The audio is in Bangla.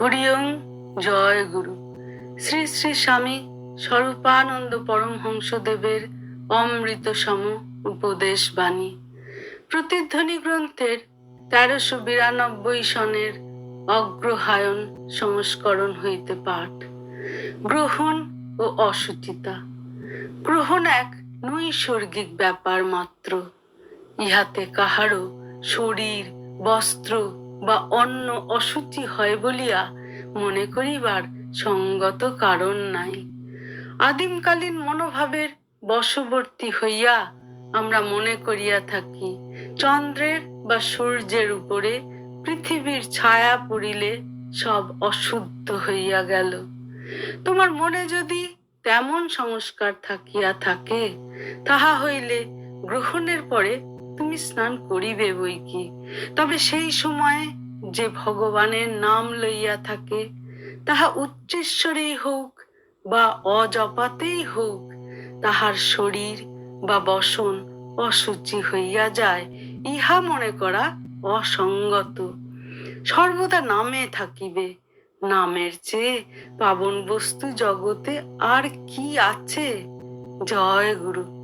হরিওম জয় গুরু। শ্রী শ্রী স্বামী স্বরূপানন্দ পরমহংসদেবের অমৃত সম উপদেশ বাণী। প্রতিধ্বনি গ্রন্থের তেরোশো বিরানব্বই সনের অগ্রহায়ণ সংস্করণ হইতে পাঠ। গ্রহণ ও অসুচিতা। গ্রহণ এক নৈসর্গিক ব্যাপার মাত্র। ইহাতে কাহারও শরীর, বস্ত্র বা অন্য অসুচি হয় বলিয়া মনে করিবার সঙ্গত কারণ নাই। আদিমকালীন মনোভাবের বশবর্তী হইয়া আমরা মনে করিয়া থাকি, চন্দ্রের বা সূর্যের উপরে পৃথিবীর ছায়া পড়িলে সব অশুদ্ধ হইয়া গেল। তোমার মনে যদি তেমন সংস্কার থাকিয়া থাকে, তাহা হইলে গ্রহণের পরে তুমি স্নান করিবে বই কি? তবে সেই সময়ে যে ভগবানের নাম লইয়া থাকে, তাহা উচ্চেশ্বরেই হোক বা অজপাতেই হোক, তাহার শরীর বা বসন অসুচি হইয়া যায়, ইহা মনে করা অসঙ্গত। সর্বদা নামে থাকিবে, নামের চেয়ে পাবন বস্তু জগতে আর কি আছে? জয় গুরু।